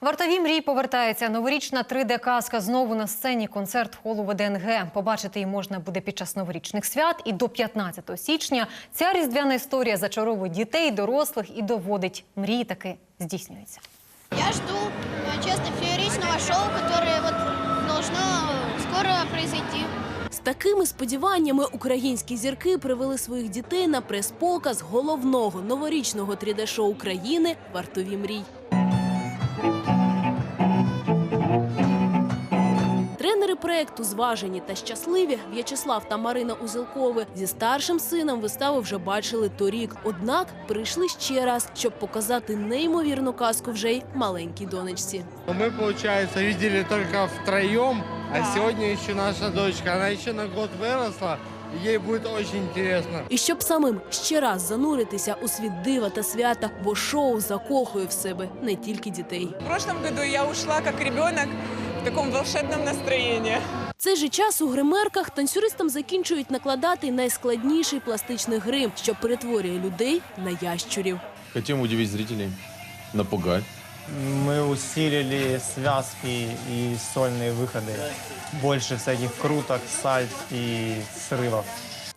Вартові мрій повертається. Новорічна 3D-казка знову на сцені. Концерт холу ВДНГ. Побачити її можна буде під час новорічних свят. І до 15 січня ця різдвяна історія зачаровує дітей, дорослих і доводить. Мрії таки здійснюються. Я жду, э, честно, фееричного шоу, вот должно скоро произойти. З такими сподіваннями українські зірки привели своїх дітей на прес-показ головного новорічного 3D-шоу України Вартові мрій. Тренери проекту зважені та щасливі В'ячеслав та Марина Узелкови зі старшим сином виставу вже бачили торік. Однак прийшли ще раз, щоб показати неймовірну казку вже й маленькій донечці. Мы, получается, видели только втроем, а сегодня еще наша дочка. Она еще на год выросла, ей будет очень интересно. І щоб самим ще раз зануритися у світ дива та свята, бо шоу закохує в себе не тільки дітей. В прошлом году я ушла как ребенок в таком волшебном настроении. В цей же час у гримерках танцюристам закінчують накладати найскладніший пластичний грим, що перетворює людей на ящурів. Хотим удивить зрителей, напугать Мы усилили связки и сольные выходы. Больше всяких круток, сальт и срывов.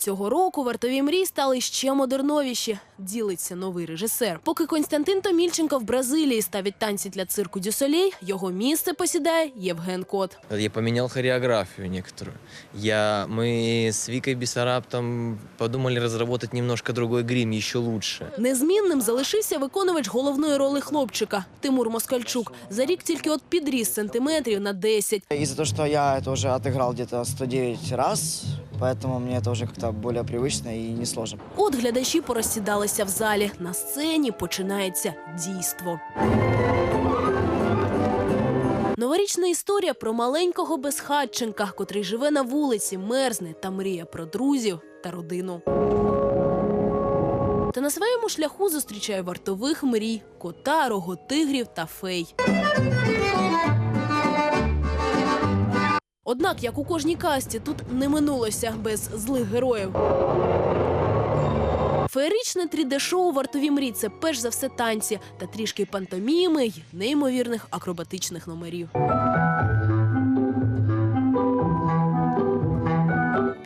Цього року вартові мрій стали ще модерновіші. Ділиться новий режисер. Поки Константин Томільченко в Бразилії ставить танці для цирку Дюсолей, його місце посідає Євген Кот. Я поменял хореографию некоторую. Я, мы с Викой Бессараптом подумали разработать немножко другой грим, еще лучше. Незмінним залишився виконувач головної роли хлопчика Тимур Москальчук. За рік тільки от підріс сантиметрів на 10. Из-за того, что я это уже отыграл где-то 109 раз, поэтому мне это уже как-то более привычно и несложно. От глядачі порозсідалися в залі. На сцені починається дійство. Новорічна історія про маленького безхатченка, котрий живе на вулиці, мерзне та мріє про друзів та родину. Та на своєму шляху зустрічає вартових мрій, кота, роготигрів та фей. Однак, як у кожній касті, тут не минулося без злих героїв. Феєричне 3D-шоу «Вартові мрій» – це перш за все танці та трішки пантоміми й неймовірних акробатичних номерів.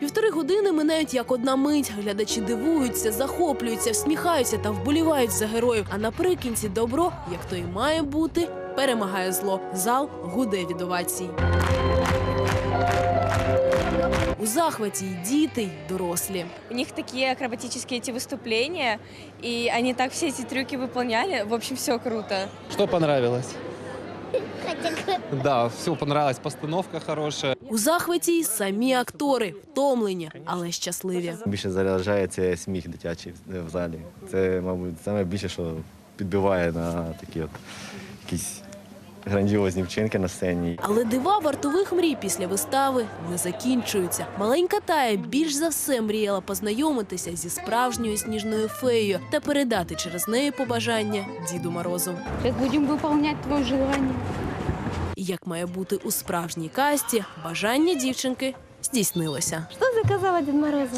Півтори години минають як одна мить. Глядачі дивуються, захоплюються, всміхаються та вболівають за героїв. А наприкінці добро, як то і має бути, перемагає зло. Зал гуде від овацій. У захваті й діти, й дорослі. У них такие акробатические эти выступления, и они так все эти трюки выполняли. В общем, все круто. Что понравилось? Да, все понравилось, постановка хорошая. У захваті й самі актори, втомлені, але щасливі. Більше заряджає це сміх дитячий в залі. Це, мабуть, саме більше, що підбиває на такі от якісь грандіозні вчинки на сцені. Але дива вартових мрій після вистави не закінчуються. Маленька Тая більш за все мріяла познайомитися зі справжньою сніжною феєю та передати через неї побажання Діду Морозу. Сейчас будем выполнять твое желание. І як має бути у справжній касті, бажання дівчинки здійснилося. Что заказала Дед Морозу?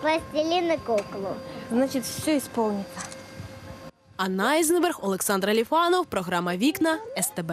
Пластилин и куклу. Значит, все исполнится. Анна Ізенберг, Олександр Ліфанов, програма Вікна СТБ.